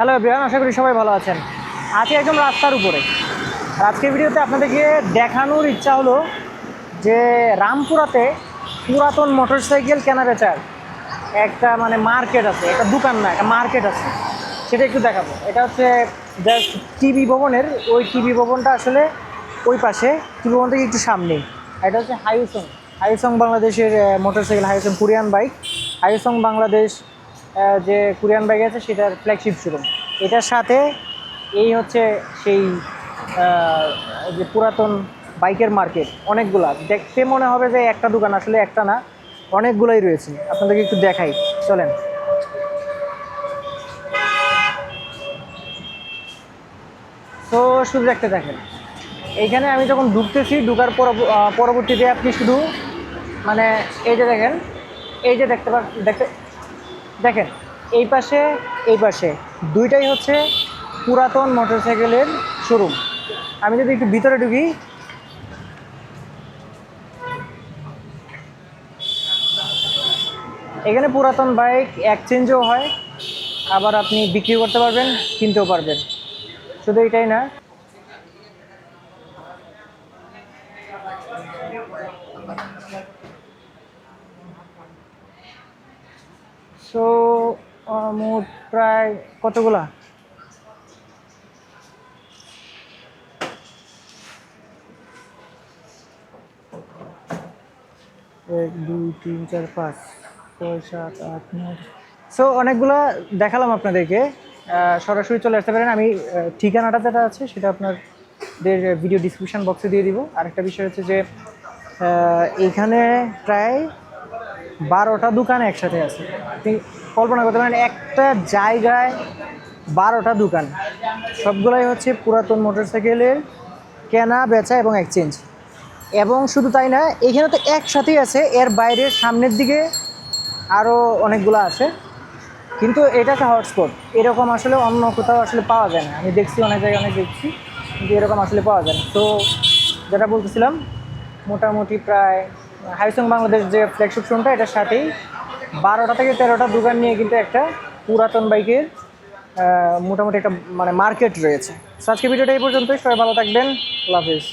Hello everyone, আশা করি সবাই ভালো আছেন। আছি একদম রাস্তার উপরে। আর আজকের ভিডিওতে আপনাদেরকে দেখানোর ইচ্ছা হলো যে রামপুরাতে পুরাতন মোটরসাইকেল কেনা বেচার একটা মানে মার্কেট আছে, একটা দোকান না, একটা মার্কেট আছে। সেটা একটু দেখাবো। এটা হচ্ছে জাস্ট টিভি ভবনের, ওই টিভি ভবনটা আসলে ওই পাশে। টিভি ভবন থেকে একটু সামনেই এটা হচ্ছে হাইসং হাইসং বাংলাদেশের motorcycle Hyosung Korean bike. Hyosung Bangladesh যে কোরিয়ান বাইক আছে, সেটার ফ্ল্যাগশিপ শোরুম এটার সাথে এই হচ্ছে সেই যে পুরাতন বাইকের মার্কেট অনেকগুলা। দেখতে মনে হবে যে একটা দোকান আসলে একটা না, অনেকগুলাই রয়েছে। আপনাদেরকে একটু দেখাই। চলেন। তো শুধু দেখতে দেখেন। এইখানে আমি যখন ঢুকতেছি, ঢুকার পর- পরবর্তীতে আপনি শুধু মানে এই যে দেখেন, এই যে দেখতে দেখতে দেখেন, এই পাশে এই পাশে। দুইটাই হচ্ছে পুরাতন মোটরসাইকেলের শোরুম। আমি যদি একটু ভিতরে ঢুকি। এখানে পুরাতন বাইক এক্সচেঞ্জও হয়, আবার আপনি বিক্রি করতে পারবেন, কিনতেও পারবেন। শুধু এটাই না সো মোট প্রায় কতগুলা? এক দুই তিন চার পাঁচ ছয় সাত আট নয়। সো অনেকগুলা দেখালাম আপনাদেরকে। সরাসরি চলে আসতে পারেন। আমি ঠিকানাটা যেটা আছে সেটা আপনাদের ভিডিও ডিসক্রিপশন বক্সে দিয়ে দিব। আরেকটা বিষয় হচ্ছে যে আহ, এইখানে প্রায় বারোটা দোকান একসাথে আছে। কল্পনা করতে পারেন, একটা জায়গায় বারোটা দোকান। সবগুলাই হচ্ছে পুরাতন মোটরসাইকেলের কেনা, বেচা এবং এক্সচেঞ্জ এবং শুধু তাই না, এখানে তো একসাথেই আছে, এর বাইরের সামনের দিকে আরও অনেকগুলো আছে। কিন্তু এটা একটা হটস্পট এরকম আসলে অন্য কোথাও আসলে পাওয়া যায় না। আমি দেখছি অনেক জায়গায় অনেক দেখছি, কিন্তু এরকম আসলে পাওয়া যায় না। তো যেটা বলতেছিলাম, মোটামুটি প্রায় হাইসং বাংলাদেশ যে ফ্ল্যাগশিপ শোরুমটা এটার সাথেই বারোটা থেকে তেরোটা দোকান নিয়ে কিন্তু একটা পুরাতন বাইকের মোটামুটি একটা মানে মার্কেট রয়েছে। সো আজকে ভিডিওটা এই পর্যন্তই। সবাই ভালো থাকবেন। আল্লাহ হাফিজ।